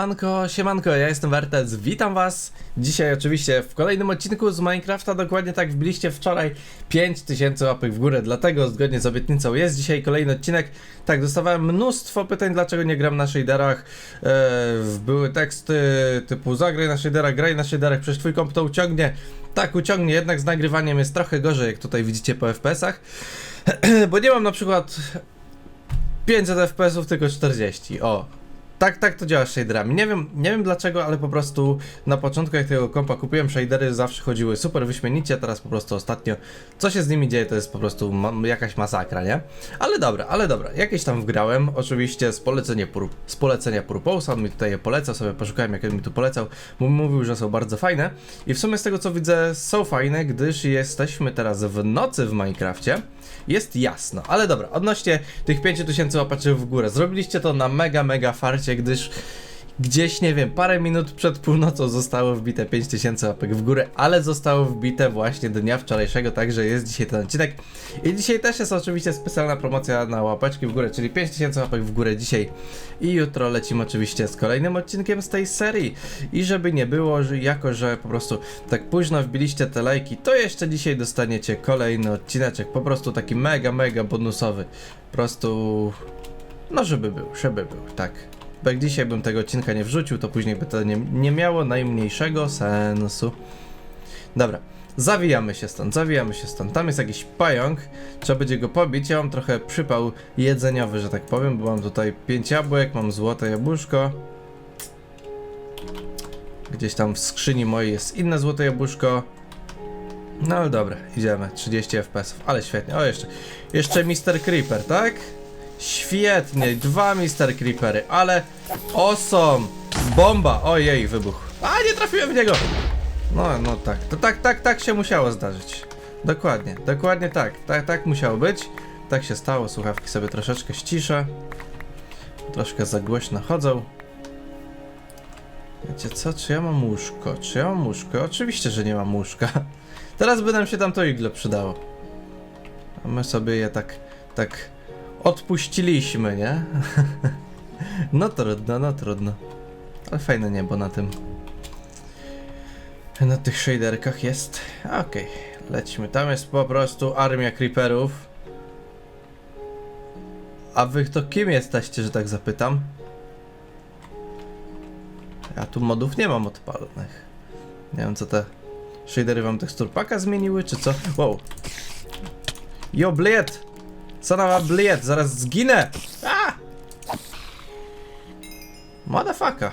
Siemanko, siemanko, ja jestem Wertec, witam was. Dzisiaj oczywiście w kolejnym odcinku z Minecrafta, dokładnie tak wbiliście wczoraj 5000 łapek w górę, dlatego zgodnie z obietnicą jest dzisiaj kolejny odcinek. Tak, dostawałem mnóstwo pytań, dlaczego nie gram na shaderach. E, były teksty typu zagraj na shaderach, graj na shaderach, przecież twój komp to uciągnie. Tak, uciągnie, jednak z nagrywaniem jest trochę gorzej, jak tutaj widzicie po FPS-ach. Bo nie mam na przykład 500 FPS-ów, tylko 40, o. Tak, tak to działa z shaderami. Nie wiem, nie wiem dlaczego, ale po prostu na początku jak tego kompa kupiłem, shadery zawsze chodziły super wyśmienicie, teraz po prostu ostatnio co się z nimi dzieje to jest po prostu ma jakaś masakra, nie? Ale dobra, ale dobra, jakieś tam wgrałem, oczywiście z polecenia, Pur z polecenia Purposa, on mi tutaj je polecał, sobie poszukałem jak on mi tu polecał, mówił, że są bardzo fajne i w sumie z tego co widzę są fajne, gdyż jesteśmy teraz w nocy w Minecrafcie, jest jasno, ale dobra, odnośnie tych 5000 łapaczy w górę, zrobiliście to na mega, mega farcie, gdyż gdzieś, nie wiem, parę minut przed północą zostało wbite 5000 łapek w górę, ale zostało wbite właśnie dnia wczorajszego, także jest dzisiaj ten odcinek. I dzisiaj też jest oczywiście specjalna promocja na łapeczki w górę, czyli 5000 łapek w górę dzisiaj i jutro lecimy oczywiście z kolejnym odcinkiem z tej serii. I żeby nie było, że jako że po prostu tak późno wbiliście te lajki, to jeszcze dzisiaj dostaniecie kolejny odcineczek, po prostu taki mega, mega bonusowy. Po prostu... No żeby był, żeby był, tak. Bo jak dzisiaj bym tego odcinka nie wrzucił, to później by to nie, nie miało najmniejszego sensu. Dobra, zawijamy się stąd, zawijamy się stąd. Tam jest jakiś pająk, trzeba będzie go pobić. Ja mam trochę przypał jedzeniowy, że tak powiem, bo mam tutaj 5 jabłek, mam złote jabłuszko. Gdzieś tam w skrzyni mojej jest inne złote jabłuszko. No ale dobra, idziemy. 30 fps, ale świetnie. O, jeszcze, jeszcze Mr. Creeper, tak? Świetnie, dwa Mr. Creepery, ale awesome! Bomba! Ojej, wybuch. A, nie trafiłem w niego! No, no tak, to tak, tak, tak się musiało zdarzyć. Dokładnie, dokładnie tak, tak, tak musiało być. Tak się stało, słuchawki sobie troszeczkę ściszę. Troszkę za głośno chodzą. Wiecie co, czy ja mam łóżko? Czy ja mam łóżko? Oczywiście, że nie mam łóżka. Teraz by nam się tam to iglo przydało. A my sobie je tak, tak odpuściliśmy, nie? no trudno, no trudno. Ale fajne niebo na tym. Na tych shaderkach jest. Okej, lecimy. Tam jest po prostu armia creeperów. A wy to kim jesteście, że tak zapytam? Ja tu modów nie mam odpalonych. Nie wiem co te shadery wam teksturpaka zmieniły, czy co? Wow. Jo, bliet! Co na bliet? Zaraz zginę! Motherfucker.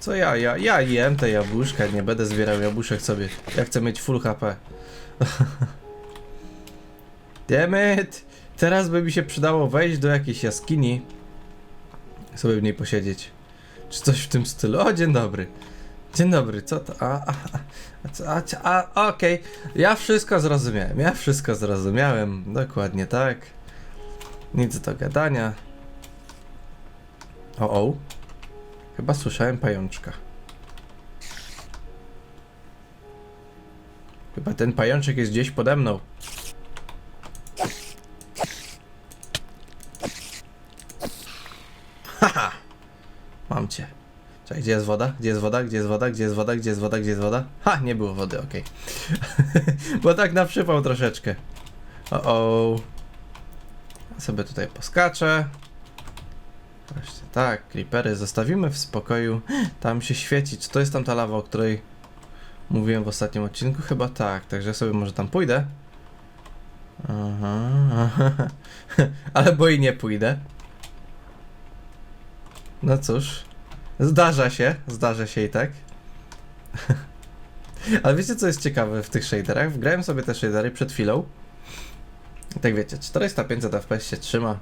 Co ja, ja, ja jem te jabłuszka, nie będę zbierał jabłuszek sobie. Ja chcę mieć full HP. Damn it! Teraz by mi się przydało wejść do jakiejś jaskini sobie w niej posiedzieć. Czy coś w tym stylu? O, dzień dobry. Dzień dobry, co to? A, a, a, a, a, okej. Ja wszystko zrozumiałem, ja wszystko zrozumiałem. Dokładnie tak. Nic do gadania. O, o. Chyba słyszałem pajączka. Chyba ten pajączek jest gdzieś pode mną. Haha! Mam cię. Czekaj, gdzie jest woda? Gdzie jest woda? Gdzie jest woda? Gdzie jest woda? Gdzie jest woda? Gdzie jest woda? Ha, nie było wody, okej. Bo tak na przypał troszeczkę. O, o. Sobie tutaj poskaczę. Właśnie tak, creepery zostawimy w spokoju. Tam się świeci. Czy to jest tam ta lawa, o której mówiłem w ostatnim odcinku? Chyba tak, także ja sobie może tam pójdę. Aha, aha. Ale bo i nie pójdę. No cóż. Zdarza się, zdarza się i tak. Ale wiecie co jest ciekawe w tych shaderach? Wgrałem sobie te shadery przed chwilą. I tak wiecie, 400-500 FPS się trzyma.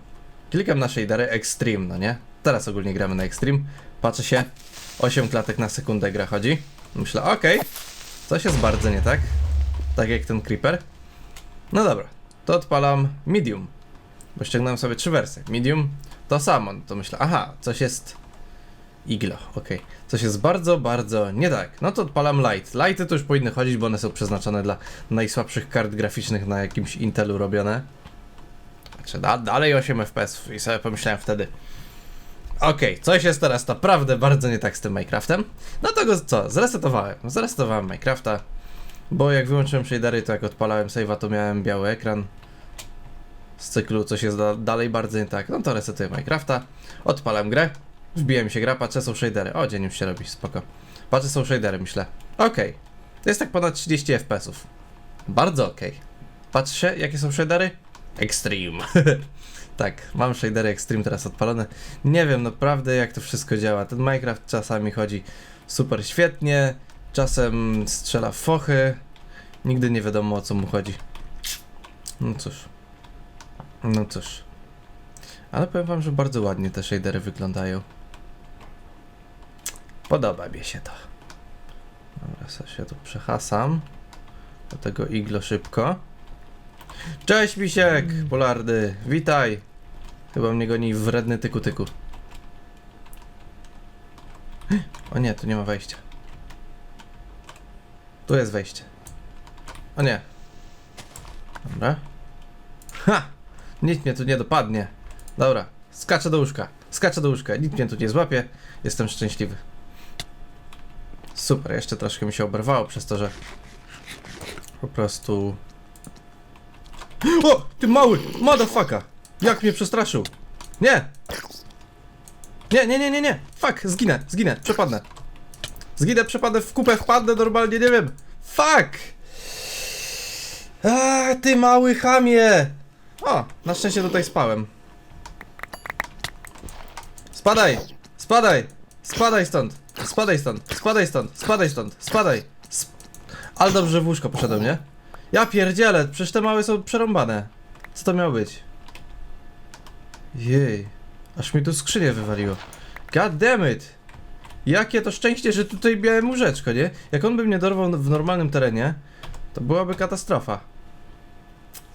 Klikam na shadery Extreme, no nie? Teraz ogólnie gramy na Extreme. Patrzę się, 8 klatek na sekundę gra chodzi. Myślę, okej, coś jest bardzo nie tak. Tak jak ten Creeper. No dobra, to odpalam Medium. Bo ściągnąłem sobie trzy wersje. Medium to samo, to myślę, aha, coś jest Iglo, okej. Coś jest bardzo, bardzo nie tak. No to odpalam Light. Lighty to już powinny chodzić, bo one są przeznaczone dla najsłabszych kart graficznych na jakimś Intelu robione. Znaczy da, dalej 8 FPS i sobie pomyślałem wtedy. Okej, coś jest teraz naprawdę bardzo nie tak z tym Minecraftem. No to go co? Zresetowałem. Zresetowałem Minecrafta. Bo jak wyłączyłem shadery, to jak odpalałem save'a, to miałem biały ekran. Z cyklu coś jest da dalej bardzo nie tak. No to resetuję Minecrafta. Odpalam grę. Wbiłem się gra, patrzę, są shadery. O, dzień już się robi, spoko. Patrzę, są shadery, myślę. Okej. To jest tak ponad 30 FPS-ów. Bardzo okej. Patrzę, jakie są shadery? Extreme. tak, mam shadery Extreme teraz odpalone. Nie wiem naprawdę jak to wszystko działa. Ten Minecraft czasami chodzi super świetnie, czasem strzela fochy. Nigdy nie wiadomo o co mu chodzi. No cóż. No cóż. Ale powiem wam, że bardzo ładnie te shadery wyglądają. Podoba mi się to. Dobra, sobie się tu przehasam. Do tego iglo szybko. Cześć Misiek, Polardy, witaj. Chyba mnie goni wredny tyku tyku. O nie, tu nie ma wejścia. Tu jest wejście. O nie. Dobra. Ha! Nikt mnie tu nie dopadnie. Dobra, skaczę do łóżka. Skaczę do łóżka. Nikt mnie tu nie złapie. Jestem szczęśliwy. Super, jeszcze troszkę mi się oberwało przez to, że po prostu... O! Ty mały! Motherfucker! Jak mnie przestraszył! Nie! Nie, nie, nie, nie, nie! Fuck! Zginę, zginę, przepadnę. Zginę, przepadnę w kupę, wpadnę normalnie, nie wiem. Fuck! A, ty mały chamie! O, na szczęście tutaj spałem. Spadaj! Spadaj! Spadaj stąd! Spadaj stąd! Spadaj stąd! Spadaj stąd! Spadaj! Sp Ale dobrze, że w łóżko poszedłem, nie? Ja pierdzielę, przecież te małe są przerąbane. Co to miało być? Jej, aż mi tu skrzynię wywaliło. God damn it! Jakie to szczęście, że tutaj miałem łóżeczko, nie? Jak on by mnie dorwał w normalnym terenie, to byłaby katastrofa.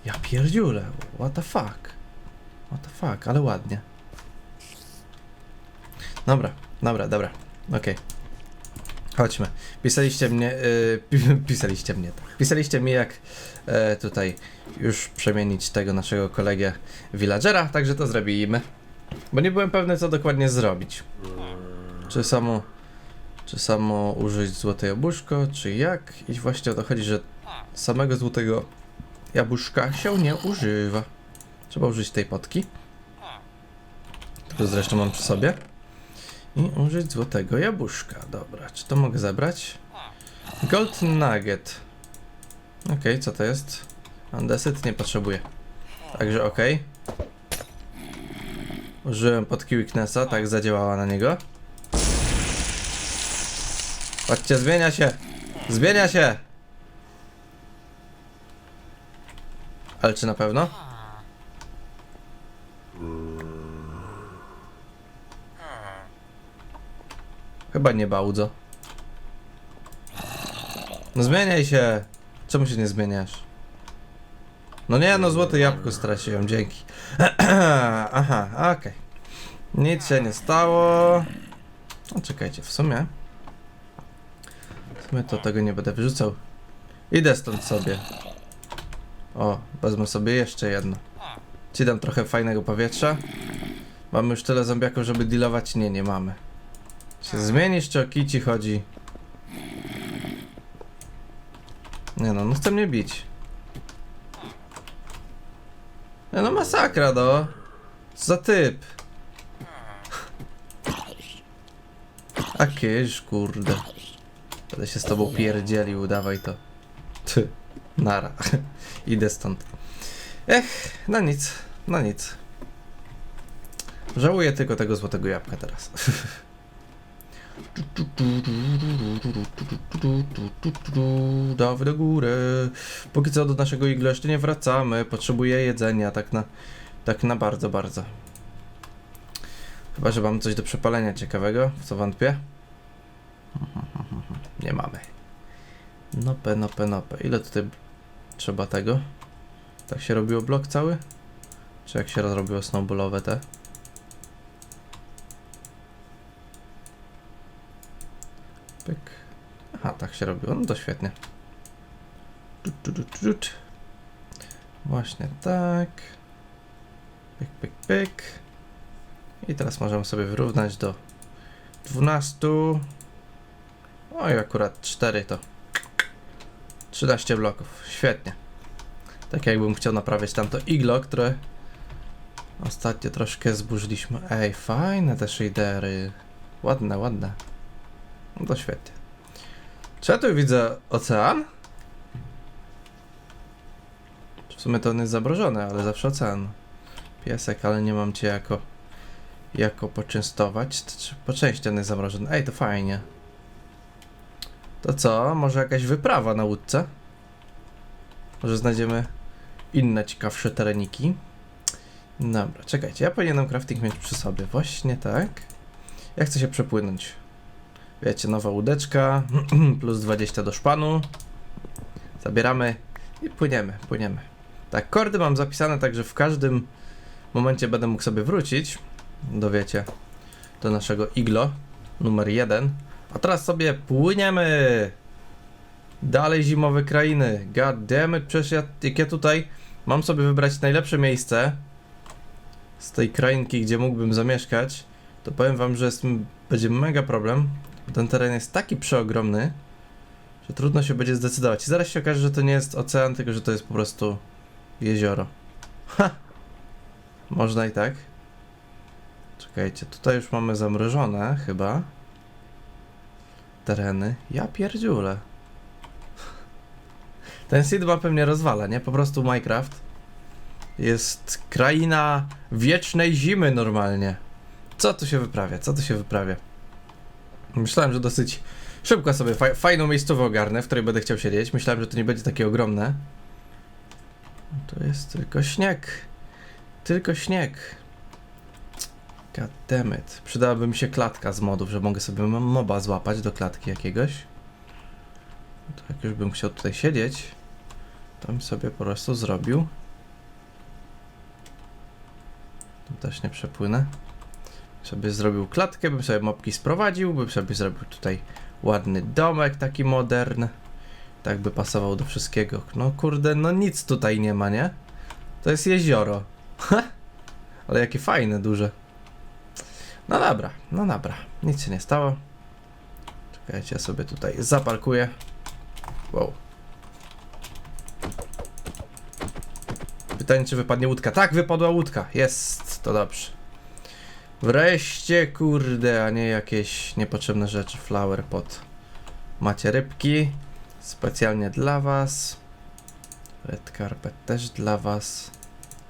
Ja pierdziule, what the fuck? What the fuck, ale ładnie. Dobra, dobra, dobra, okej. Chodźmy. Pisaliście mnie, yy, pi- pisaliście mnie, tak. Pisaliście mi jak e, tutaj już przemienić tego naszego kolegę villagera, także to zrobimy. Bo nie byłem pewny co dokładnie zrobić. Czy samo, czy samo użyć złote jabłuszko, czy jak? I właśnie o to chodzi, że samego złotego jabłuszka się nie używa. Trzeba użyć tej potki. Którą zresztą mam przy sobie. I użyć złotego jabłuszka. Dobra, czy to mogę zebrać? Gold Nugget. Okej, co to jest? Andesyt nie potrzebuję. Także okej. Użyłem potki Weaknessa, tak zadziałała na niego. Patrzcie, zmienia się! Zmienia się! Ale czy na pewno? Chyba nie bardzo. No zmieniaj się! Czemu się nie zmieniasz? No nie, no złote jabłko straciłem, dzięki. Aha, okej. Nic się nie stało. No czekajcie, w sumie... W sumie to tego nie będę wyrzucał. Idę stąd sobie. O, wezmę sobie jeszcze jedno. Ci dam trochę fajnego powietrza. Mamy już tyle zombiaków, żeby dealować? Nie, nie mamy. Się zmienisz, czy o kij ci chodzi? Nie no, no chce mnie bić. Nie no, masakra, no. Co za typ. A kiedyś, kurde. Będę się z tobą pierdzielił, dawaj to. Ty, nara. Idę stąd. Ech, no nic, no nic. Żałuję tylko tego złotego jabłka teraz. Dawaj do góry. Póki co do naszego igla jeszcze nie wracamy. Potrzebuję jedzenia, tak na, tak na bardzo, bardzo. Chyba, że mam coś do przepalenia ciekawego, w co wątpię. Nie mamy. Nope, nope, nope. Ile tutaj trzeba tego? Tak się robiło blok cały? Czy jak się robiło snowballowe te? Pyk. Aha, tak się robiło. No to świetnie. Właśnie tak. Pyk, pyk, pyk. I teraz możemy sobie wyrównać do 12. Oj, akurat 4 to 13 bloków. Świetnie. Tak jakbym chciał naprawiać tamto iglo, które ostatnio troszkę zburzyliśmy. Ej, fajne te shadery. Ładne, ładne. No to świetnie. Czy ja tu widzę ocean? W sumie to on jest zabrożony, ale zawsze ocean. Piesek, ale nie mam cię jako jako poczęstować. Po części on jest zamrożony. Ej, to fajnie. To co? Może jakaś wyprawa na łódce? Może znajdziemy inne ciekawsze tereniki? Dobra, czekajcie, ja powinienem crafting mieć przy sobie. Właśnie tak. Ja chcę się przepłynąć. Wiecie, nowa łódeczka, plus 20 do szpanu. Zabieramy i płyniemy, płyniemy. Tak, kordy mam zapisane tak, że w każdym momencie będę mógł sobie wrócić. Dowiecie do naszego iglo numer jeden. A teraz sobie płyniemy. Dalej zimowe krainy. God damn it, przecież ja, jak ja tutaj mam sobie wybrać najlepsze miejsce z tej krainki, gdzie mógłbym zamieszkać, to powiem wam, że jest, będzie mega problem. Ten teren jest taki przeogromny, że trudno się będzie zdecydować. I zaraz się okaże, że to nie jest ocean, tylko że to jest po prostu jezioro. Ha! Można i tak. Czekajcie, tutaj już mamy zamrożone chyba tereny. Ja pierdziule. Ten seed mapy mnie rozwala, nie? Po prostu Minecraft jest kraina wiecznej zimy normalnie. Co tu się wyprawia? Co tu się wyprawia? Myślałem, że dosyć szybko sobie fa fajną miejscową ogarnę, w której będę chciał siedzieć. Myślałem, że to nie będzie takie ogromne. To jest tylko śnieg. Tylko śnieg. God damn it. Przydałaby mi się klatka z modów, że mogę sobie moba złapać do klatki jakiegoś. To jak już bym chciał tutaj siedzieć, to bym sobie po prostu zrobił. Tu też nie przepłynę. Sobie zrobił klatkę, bym sobie mopki sprowadził, bym sobie zrobił tutaj ładny domek taki modern. Tak by pasował do wszystkiego. No kurde, no nic tutaj nie ma, nie? To jest jezioro. Ale jakie fajne, duże. No dobra, no dobra. Nic się nie stało. Czekajcie, ja sobie tutaj zaparkuję. Wow. Pytanie, czy wypadnie łódka. Tak, wypadła łódka. Jest, to dobrze. Wreszcie, kurde, a nie jakieś niepotrzebne rzeczy. Flower pot. Macie rybki. Specjalnie dla was. Red carpet też dla was.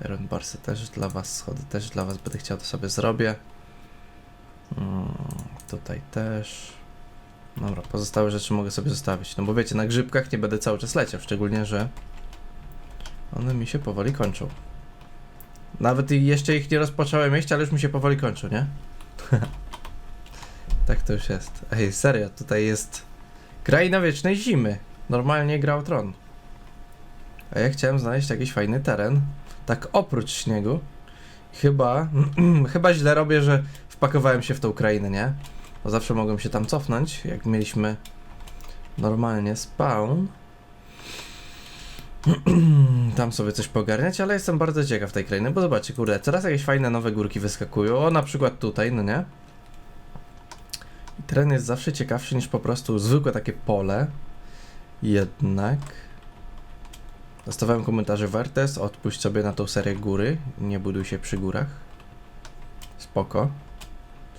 Iron barsy też dla was. Schody też dla was. Będę chciał, to sobie zrobię. Mm, tutaj też. Dobra, pozostałe rzeczy mogę sobie zostawić. No bo wiecie, na grzybkach nie będę cały czas leciał, szczególnie, że one mi się powoli kończą. Nawet jeszcze ich nie rozpocząłem jeść, ale już mi się powoli kończą, nie? tak to już jest. Ej, serio, tutaj jest kraina wiecznej zimy. Normalnie grał tron. A ja chciałem znaleźć jakiś fajny teren. Tak oprócz śniegu. Chyba, chyba źle robię, że wpakowałem się w tą krainę, nie? Bo zawsze mogłem się tam cofnąć, jak mieliśmy normalnie spawn. tam sobie coś pogarniać, ale jestem bardzo ciekaw tej krainy, bo zobaczcie, kurde, coraz jakieś fajne nowe górki wyskakują. O, na przykład tutaj, no nie? Teren jest zawsze ciekawszy niż po prostu zwykłe takie pole. Jednak... Dostawałem komentarze Wertes, odpuść sobie na tą serię góry, nie buduj się przy górach. Spoko.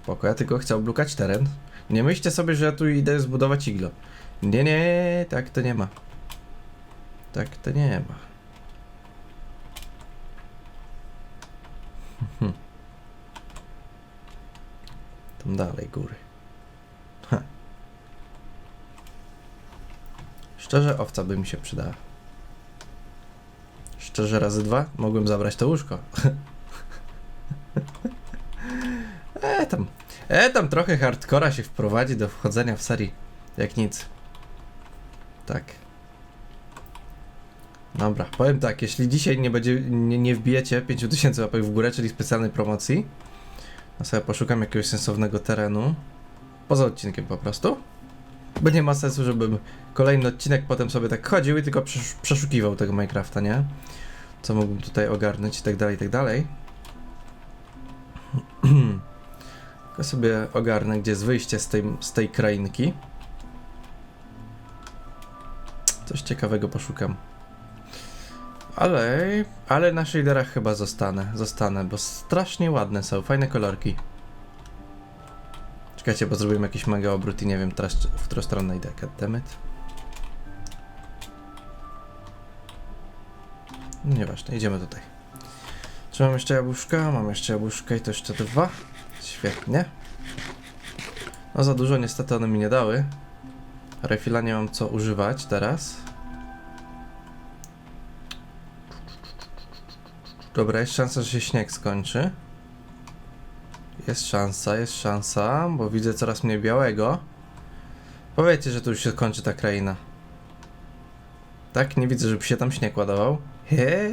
Spoko, ja tylko chcę oblukać teren. Nie myślcie sobie, że ja tu idę zbudować iglo. Nie, nie, tak to nie ma. Tak to nie ma. Hmm. Tam dalej góry. Ha. Szczerze, owca by mi się przydała. Szczerze, razy dwa mogłem zabrać to łóżko. e tam. E tam trochę hardcora się wprowadzi do wchodzenia w serii. Jak nic. Tak. Dobra, powiem tak, jeśli dzisiaj nie będzie, nie, nie wbijecie 5000 łapek w górę, czyli specjalnej promocji, to sobie poszukam jakiegoś sensownego terenu. Poza odcinkiem po prostu. Bo nie ma sensu, żebym kolejny odcinek potem sobie tak chodził i tylko przesz- przeszukiwał tego Minecrafta, nie? Co mógłbym tutaj ogarnąć i tak dalej, i tak dalej. Tylko sobie ogarnę, gdzie jest wyjście z tej, z tej krainki. Coś ciekawego poszukam. Ale, ale na shaderach chyba zostanę, zostanę, bo strasznie ładne są, fajne kolorki. Czekajcie, bo zrobimy jakiś mega obrót i nie wiem teraz, w którą stronę idę, goddammit. No Nieważne, idziemy tutaj. Czy mam jeszcze jabłuszka? Mam jeszcze jabłuszka i to jeszcze dwa. Świetnie. No za dużo niestety one mi nie dały. Refila nie mam co używać teraz. Dobra, jest szansa, że się śnieg skończy. Jest szansa, jest szansa, bo widzę coraz mniej białego. Powiedzcie, że tu już się kończy ta kraina. Tak? Nie widzę, żeby się tam śnieg ładował. He.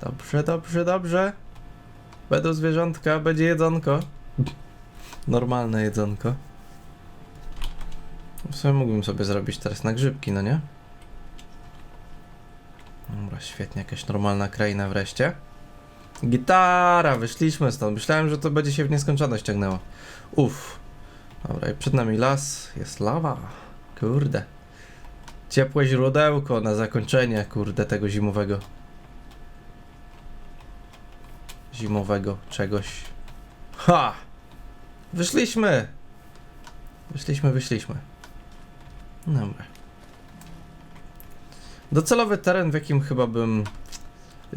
Dobrze, dobrze, dobrze. Będą zwierzątka, będzie jedzonko. Normalne jedzonko. W sumie mógłbym sobie zrobić teraz na grzybki, no nie? Świetnie, jakaś normalna kraina wreszcie. Gitara, wyszliśmy stąd. Myślałem, że to będzie się w nieskończoność ciągnęło. Uff. Dobra, i przed nami las, jest lawa. Kurde. Ciepłe źródełko na zakończenie, kurde, tego zimowego. Zimowego czegoś. Ha! Wyszliśmy! Wyszliśmy, wyszliśmy. Dobra. Docelowy teren, w jakim chyba bym.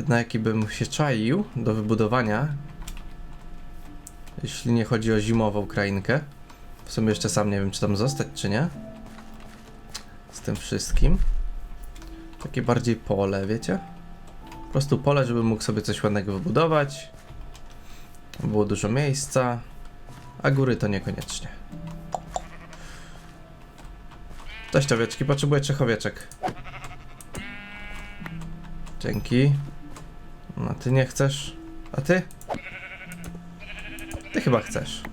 Na jaki bym się czaił do wybudowania. Jeśli nie chodzi o zimową krainkę. W sumie jeszcze sam nie wiem, czy tam zostać, czy nie. Z tym wszystkim. Takie bardziej pole, wiecie? Po prostu pole, żebym mógł sobie coś ładnego wybudować. Było dużo miejsca. A góry to niekoniecznie. Cześć owieczki, potrzebuję trzech owieczek. Dzięki. No ty nie chcesz. A ty? Ty chyba chcesz.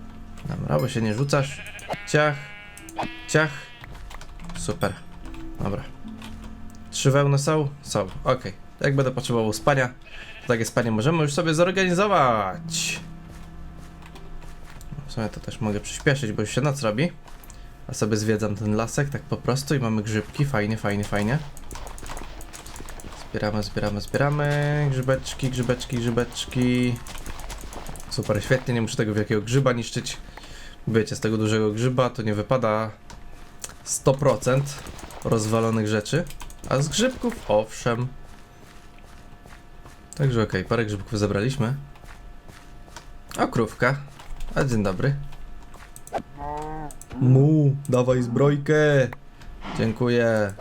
Dobra, bo się nie rzucasz. Ciach. Ciach. Super. Dobra. Trzy wełny są? Są. Okej. Jak będę potrzebował spania, to takie spanie możemy już sobie zorganizować. W sumie to też mogę przyspieszyć, bo już się noc robi. A sobie zwiedzam ten lasek tak po prostu i mamy grzybki. Fajnie, fajnie, fajnie. Zbieramy, zbieramy, zbieramy. Grzybeczki, grzybeczki, grzybeczki. Super, świetnie, nie muszę tego wielkiego grzyba niszczyć. Wiecie, z tego dużego grzyba to nie wypada 100% rozwalonych rzeczy. A z grzybków owszem. Także okej, parę grzybków zebraliśmy. O, krówka. A dzień dobry. Mu, dawaj zbrojkę. Dziękuję.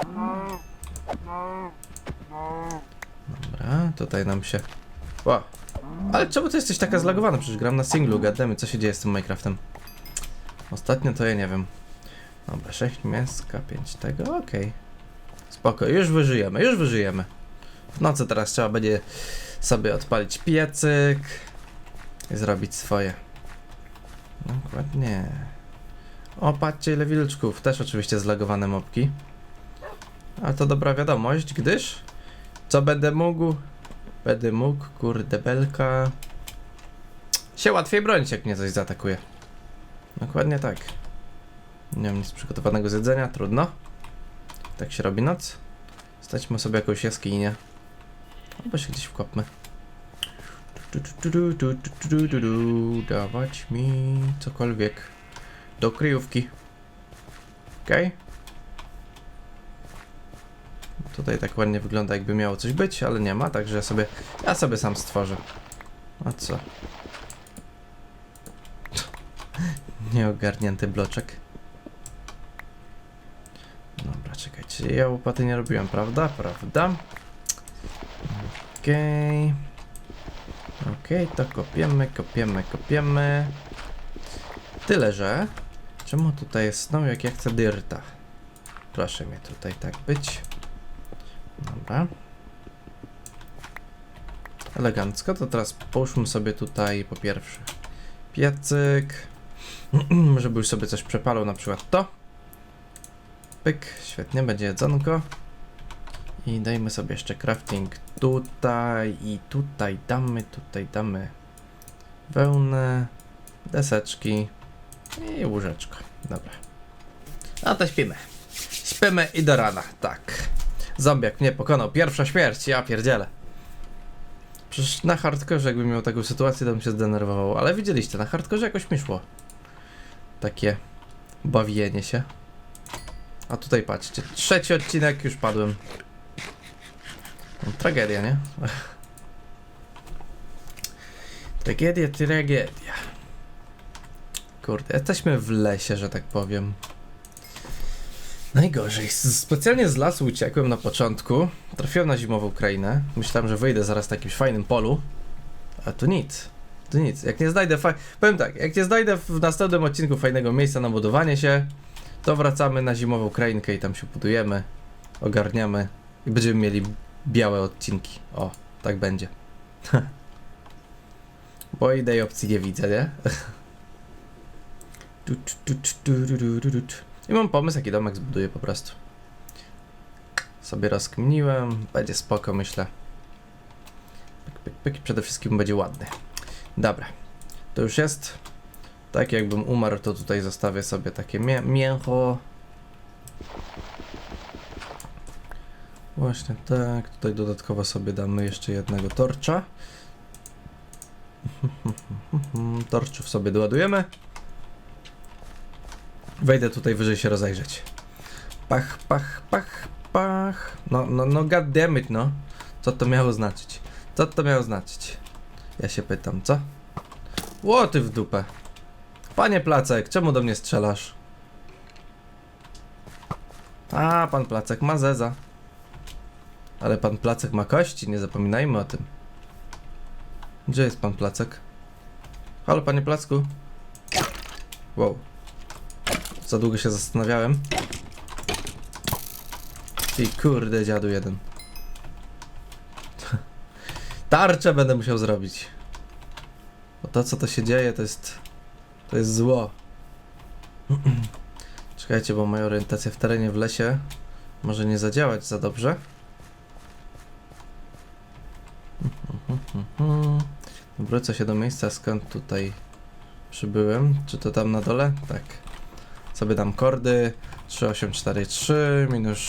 Tutaj nam się... Wow. Ale czemu ty jesteś taka zlagowana? Przecież gram na singlu, gadamy, co się dzieje z tym Minecraftem. Ostatnio to ja nie wiem. Dobra, 6 mięska, 5 tego, okej. Spoko, już wyżyjemy, już wyżyjemy. W nocy teraz trzeba będzie sobie odpalić piecyk i zrobić swoje. Dokładnie. O, patrzcie ile wilczków. Też oczywiście zlagowane mopki. Ale to dobra wiadomość, gdyż co będę mógł? Będę mógł, kurde belka. Się łatwiej bronić, jak mnie coś zaatakuje. Dokładnie tak. Nie mam nic przygotowanego z jedzenia, trudno. Tak się robi noc. Staćmy sobie jakąś jaskinię. Albo się gdzieś wkopmy. Dawać mi cokolwiek. Do kryjówki. Okej. Okay. Tutaj tak ładnie wygląda, jakby miało coś być, ale nie ma, także ja sobie, ja sobie sam stworzę. A co? Nieogarnięty bloczek. Dobra, czekajcie, ja łopaty nie robiłem, prawda? Prawda? Okej. Okej, to kopiemy, kopiemy, kopiemy. Tyle, że... Czemu tutaj jest snow, jak ja chcę dyrta? Proszę mnie tutaj tak być. Dobra. Elegancko, to teraz połóżmy sobie tutaj po pierwsze piecyk, żeby już sobie coś przepalał, na przykład to. Pyk, świetnie, będzie jedzonko. I dajmy sobie jeszcze crafting tutaj i tutaj damy, tutaj damy wełnę. deseczki i łóżeczko. Dobra. No to śpimy. Śpimy i do rana, tak. Zombiak mnie pokonał. Pierwsza śmierć, ja pierdzielę. Przecież na hardkorze jakbym miał taką sytuację, to bym się zdenerwował. Ale widzieliście, na hardkorze jakoś mi szło. Takie bawienie się. A tutaj patrzcie, trzeci odcinek już padłem. No, tragedia, nie? Tragedia, tragedia. Kurde, jesteśmy w lesie, że tak powiem. Najgorzej. Specjalnie z lasu uciekłem na początku. Trafiłem na zimową krainę. Myślałem, że wyjdę zaraz w jakimś fajnym polu. A tu nic. Tu nic. Jak nie znajdę fa- Powiem tak, jak nie znajdę w następnym odcinku fajnego miejsca na budowanie się, to wracamy na zimową krainkę i tam się budujemy, ogarniamy i będziemy mieli białe odcinki. O, tak będzie. Bo innej opcji nie widzę, nie? I mam pomysł, jaki domek zbuduję po prostu. Sobie rozkminiłem, będzie spoko, myślę. Pyk, pyk, pyk, przede wszystkim będzie ładny. Dobra, to już jest. Tak jakbym umarł, to tutaj zostawię sobie takie mię mięcho. Właśnie tak, tutaj dodatkowo sobie damy jeszcze jednego torcza. Torczów sobie doładujemy. Wejdę tutaj wyżej się rozejrzeć. Pach, pach, pach, pach. No, no, no goddammit, no. Co to miało znaczyć? Co to miało znaczyć? Ja się pytam, co? Ło, ty w dupę. Panie Placek, czemu do mnie strzelasz? A, pan Placek ma zeza. Ale pan Placek ma kości, nie zapominajmy o tym. Gdzie jest pan Placek? Halo, panie Placku? Wow. Za długo się zastanawiałem. Ty kurde, dziadu jeden. Tarczę będę musiał zrobić. Bo to, co to się dzieje, to jest... To jest zło. Czekajcie, bo moja orientacja w terenie w lesie może nie zadziałać za dobrze. Wrócę się do miejsca, skąd tutaj przybyłem. Czy to tam na dole? Tak. Sobie dam kordy. 3843 minus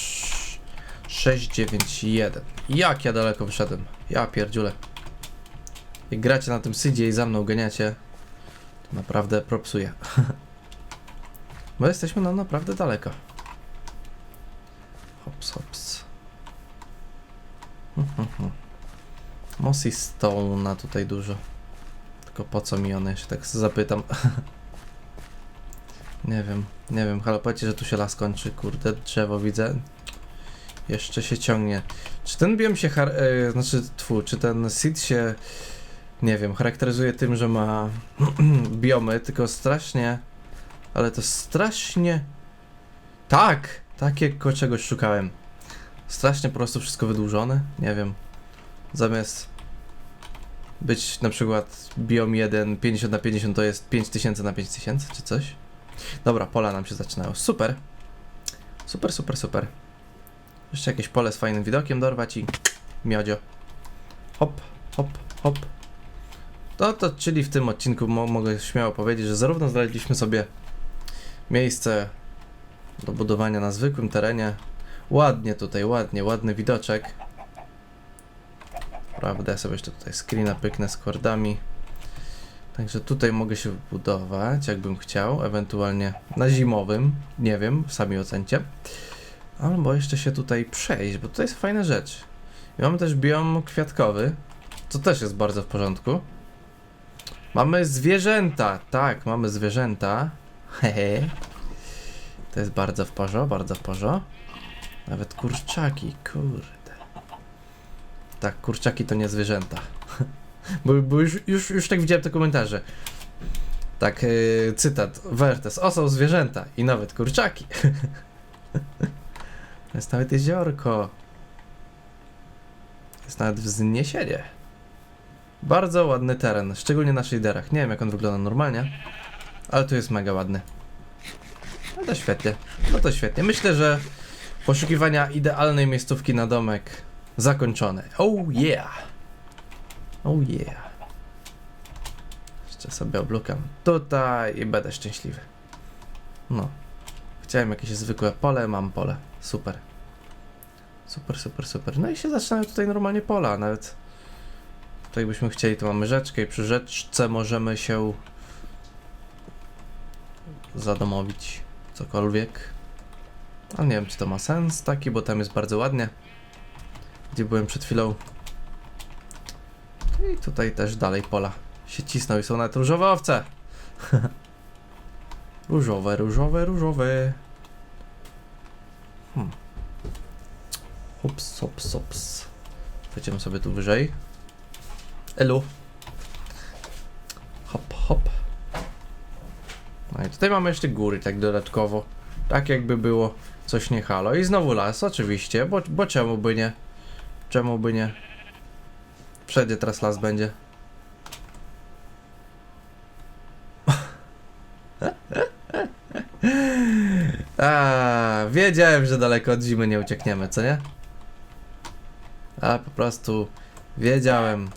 691. Jak ja daleko wyszedłem? Ja pierdziule. Jak gracie na tym sydzie i za mną ganiacie, to naprawdę propsuję. Bo jesteśmy no naprawdę daleko. Hops, hops. Mossy Stone'a tutaj dużo. Tylko po co mi one, się tak zapytam. nie wiem, nie wiem, halo, powiedzcie, że tu się las kończy, kurde, drzewo widzę. Jeszcze się ciągnie. Czy ten biom się, char- e, znaczy, tfu, czy ten seed się, nie wiem, charakteryzuje tym, że ma biomy, tylko strasznie, ale to strasznie, tak, takiego czegoś szukałem. Strasznie po prostu wszystko wydłużone, nie wiem. Zamiast być na przykład biom 1 50 na 50 to jest 5000 na 5000 czy coś. Dobra, pola nam się zaczynają. Super. Super, super, super. Jeszcze jakieś pole z fajnym widokiem dorwać i miodzio. Hop, hop, hop. No to, czyli w tym odcinku mo mogę śmiało powiedzieć, że zarówno znaleźliśmy sobie miejsce do budowania na zwykłym terenie. Ładnie tutaj, ładnie, ładny widoczek. Prawda, ja sobie jeszcze tutaj screena pyknę z kordami. Także tutaj mogę się budować, jakbym chciał, ewentualnie na zimowym, nie wiem, sami ocencie. Albo jeszcze się tutaj przejść, bo tutaj jest fajna rzecz. I mamy też biom kwiatkowy, co też jest bardzo w porządku. Mamy zwierzęta, tak, mamy zwierzęta. Hehe. To jest bardzo w porządku, bardzo w porządku. Nawet kurczaki, kurde. Tak, kurczaki to nie zwierzęta. Bo bo już, już, już tak widziałem te komentarze. Tak, yy, cytat, Wertes, o zwierzęta i nawet kurczaki. jest nawet jeziorko. Jest nawet wzniesienie. Bardzo ładny teren, szczególnie na shaderach. Nie wiem jak on wygląda normalnie, ale tu jest mega ładny. No to świetnie, no to świetnie. Myślę, że poszukiwania idealnej miejscówki na domek zakończone. Oh yeah! Oh yeah! Jeszcze sobie oblukam tutaj i będę szczęśliwy. No. Chciałem jakieś zwykłe pole, mam pole. Super. Super, super, super. No i się zaczynają tutaj normalnie pola, nawet tutaj byśmy chcieli, tu mamy rzeczkę i przy rzeczce możemy się zadomowić cokolwiek. Ale nie wiem, czy to ma sens taki, bo tam jest bardzo ładnie. Gdzie byłem przed chwilą. I tutaj też dalej pola się cisną i są nawet różowe owce. różowe, różowe, różowe. Hmm. Hops, hops, hops. Wejdziemy sobie tu wyżej. Elu. Hop, hop. No i tutaj mamy jeszcze góry, tak dodatkowo. Tak jakby było coś nie halo. I znowu las, oczywiście, bo, bo czemu by nie? Czemu by nie? Wszędzie teraz las będzie. A, wiedziałem, że daleko od zimy nie uciekniemy, co nie? A po prostu wiedziałem.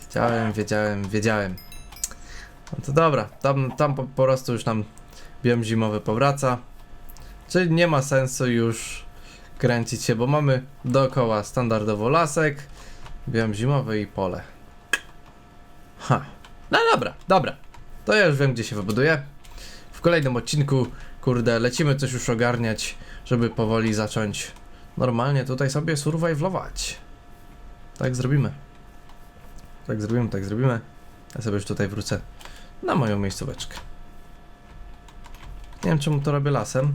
Wiedziałem, wiedziałem, wiedziałem. No to dobra, tam, tam po, po prostu już nam biom zimowy powraca. Czyli nie ma sensu już kręcić się, bo mamy dookoła standardowo lasek, biom zimowy i pole. Ha. No dobra, dobra. To ja już wiem, gdzie się wybuduję. W kolejnym odcinku, kurde, lecimy coś już ogarniać, żeby powoli zacząć normalnie tutaj sobie survivalować. Tak zrobimy. Tak zrobimy, tak zrobimy. Ja sobie już tutaj wrócę na moją miejscóweczkę. Nie wiem czemu to robię lasem,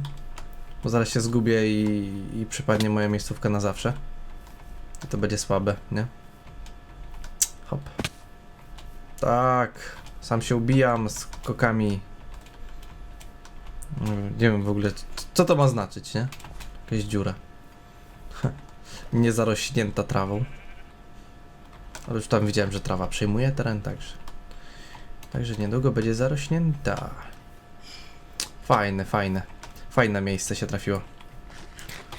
bo zaraz się zgubię i, i przypadnie moja miejscówka na zawsze. I to będzie słabe, nie? Hop. Tak, sam się ubijam z kokami. Nie wiem w ogóle, co to ma znaczyć, nie? Jakaś dziura. Niezarośnięta trawą. Ale już tam widziałem, że trawa przejmuje teren, także. Także niedługo będzie zarośnięta. Fajne, fajne. Fajne miejsce się trafiło.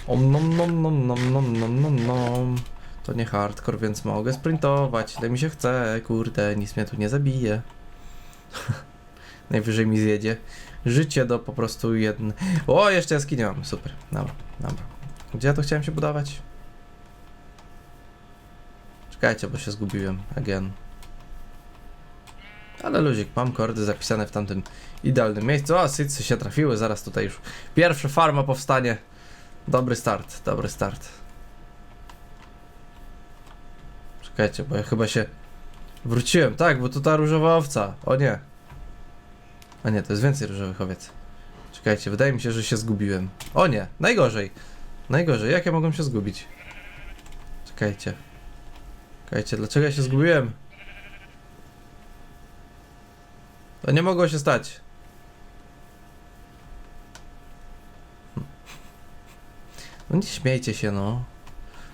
Om nom nom nom nom nom nom nom nom. To nie hardcore, więc mogę sprintować. Ile mi się chce, kurde, nic mnie tu nie zabije. Najwyżej mi zjedzie. Życie do po prostu jedne. O, jeszcze jaskinię mam, super. Dobra, dobra. Gdzie ja to chciałem się budować? Czekajcie, bo się zgubiłem. Again. Ale luzik, mam kordy zapisane w tamtym idealnym miejscu. O, sycy się trafiły, zaraz tutaj już pierwsza farma powstanie. Dobry start, dobry start. Czekajcie, bo ja chyba się wróciłem. Tak, bo to ta różowa owca. O nie. A nie, to jest więcej różowych owiec. Czekajcie, wydaje mi się, że się zgubiłem. O nie, najgorzej. Najgorzej, jak ja mogłem się zgubić? Czekajcie. Czekajcie, dlaczego ja się zgubiłem? To nie mogło się stać. No nie śmiejcie się, no.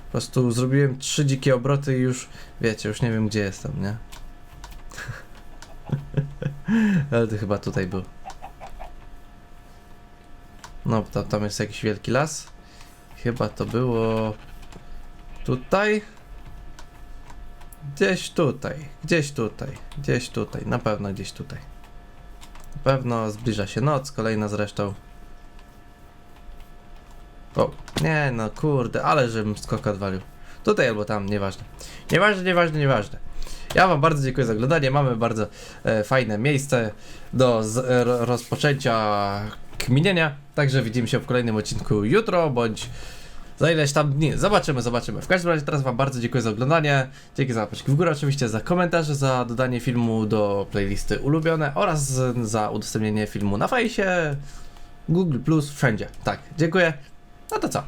Po prostu zrobiłem trzy dzikie obroty i już, wiecie, już nie wiem gdzie jestem, nie? Ale chyba tutaj był. No, tam, tam jest jakiś wielki las. Chyba to było tutaj. Gdzieś tutaj, gdzieś tutaj, gdzieś tutaj, na pewno gdzieś tutaj. Na pewno zbliża się noc, kolejna zresztą. O, nie no kurde, ale żebym skok odwalił. Tutaj albo tam, nieważne. Nieważne, nieważne, nieważne. Ja wam bardzo dziękuję za oglądanie, mamy bardzo e, fajne miejsce do z, e, ro- rozpoczęcia kminienia. Także widzimy się w kolejnym odcinku jutro, bądź za ileś tam dni. Zobaczymy, zobaczymy. W każdym razie teraz wam bardzo dziękuję za oglądanie. Dzięki za łapeczki w górę oczywiście, za komentarze, za dodanie filmu do playlisty ulubione oraz za udostępnienie filmu na fejsie, Google+, wszędzie. Tak, dziękuję. No to co?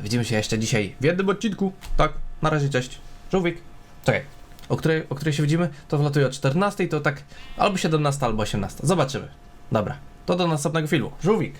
Widzimy się jeszcze dzisiaj w jednym odcinku. Tak, na razie, cześć. Żółwik. Czekaj. O której, o której się widzimy? To wlatuje o 14, to tak albo 17, albo 18. Zobaczymy. Dobra, to do następnego filmu. Żółwik.